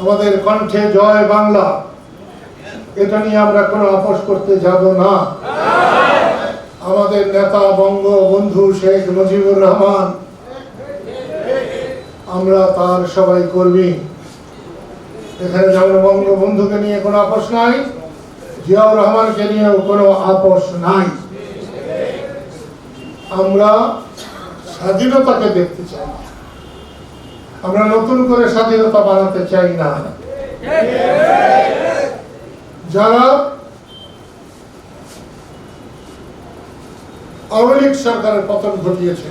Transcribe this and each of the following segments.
আমাদের কণ্ঠে জয় বাংলা। এটা নিয়ে আমরা কোনো আপোষ করতে যাব না। আমাদের নেতা বঙ্গবন্ধু শেখ মুজিবুর রহমান, আমরা তার সবাই কর্মী। এখানে যেমন বঙ্গবন্ধুকে নিয়ে কোনো আপোষ নাই, জিয়াউর রহমানকে নিয়েও কোনো আপোষ নাই। আমরা স্বাধীনতাকে দেখতে চাই। আমরা নতুন করে স্বাধীনতা বানাতে চাই না। যারা আওয়ামী সরকারের পতন ঘটিয়েছে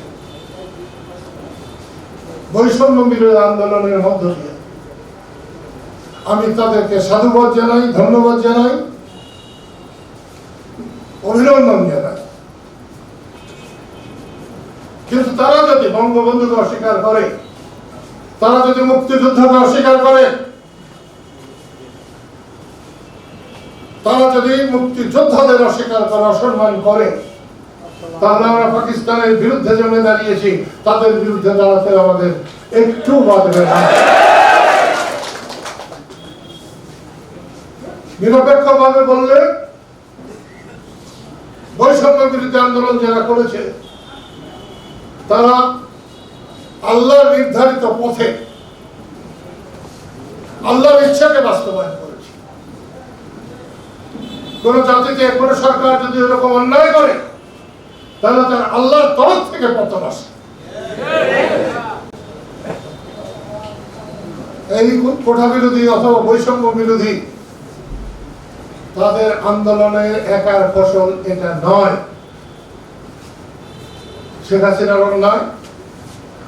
বৈষম্য বিরোধী আন্দোলনের মধ্য দিয়ে, আমি তাদেরকে সাধুবাদ জানাই, ধন্যবাদ জানাই, অভিনন্দন জানাই। কিন্তু তারা যদি বঙ্গবন্ধুকে অস্বীকার করে তারা যদি মুক্তিযুদ্ধকে অস্বীকার করে, তারা যদি মুক্তিযোদ্ধাদের অস্বীকার করে, অসম্মান করে, তাহলে আমরা পাকিস্তানের বিরুদ্ধে জমে দাঁড়িয়েছি, তাদের বিরুদ্ধে দাঁড়াতে আমাদের একটু বাধবে না। নিরপেক্ষভাবে বললে, বৈষম্য বিরুদ্ধে আন্দোলন যারা করেছে, তারা আল্লাহর নির্ধারিত পথে আল্লাহর ইচ্ছাকে বাস্তবায়ন করেছে। কোন জাতিতে, কোন সরকার যদি এরকম অন্যায় করে, তাহলে তার আল্লাহর তরফ থেকে পতন আসে। এই কোঠা বিরোধী অথবা বৈষম্য বিরোধী, তাদের আন্দোলনের একার ফসল এটা নয়। শেখ হাসিনার অন্যায়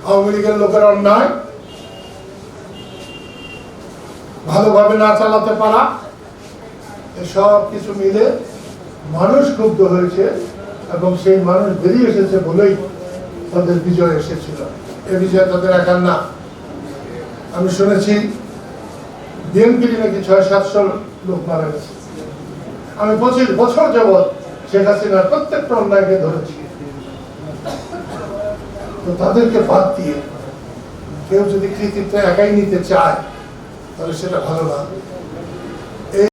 আওয়ামী লীগের লোকের অন্যায় ভালোভাবে না চালাতে পারা, এসব কিছু মিলে মানুষ ক্ষুব্ধ হয়েছে এবং সেই মানুষ বেরিয়ে এসেছে বলেই তাদের বিজয় এসেছিল। এ বিজয় তাদের একার না। আমি শুনেছি বিএনপির নাকি ছয়, সাতশো লোক মারা গেছে। আমি পঁচিশ বছর যাবৎ শেখ হাসিনার প্রত্যেকটা অন্যায়কে ধরেছি। তো তাদেরকে বাদ দিয়ে কেউ যদি কৃতিত্ব একাই নিতে চায় তাহলে সেটা ভালো না।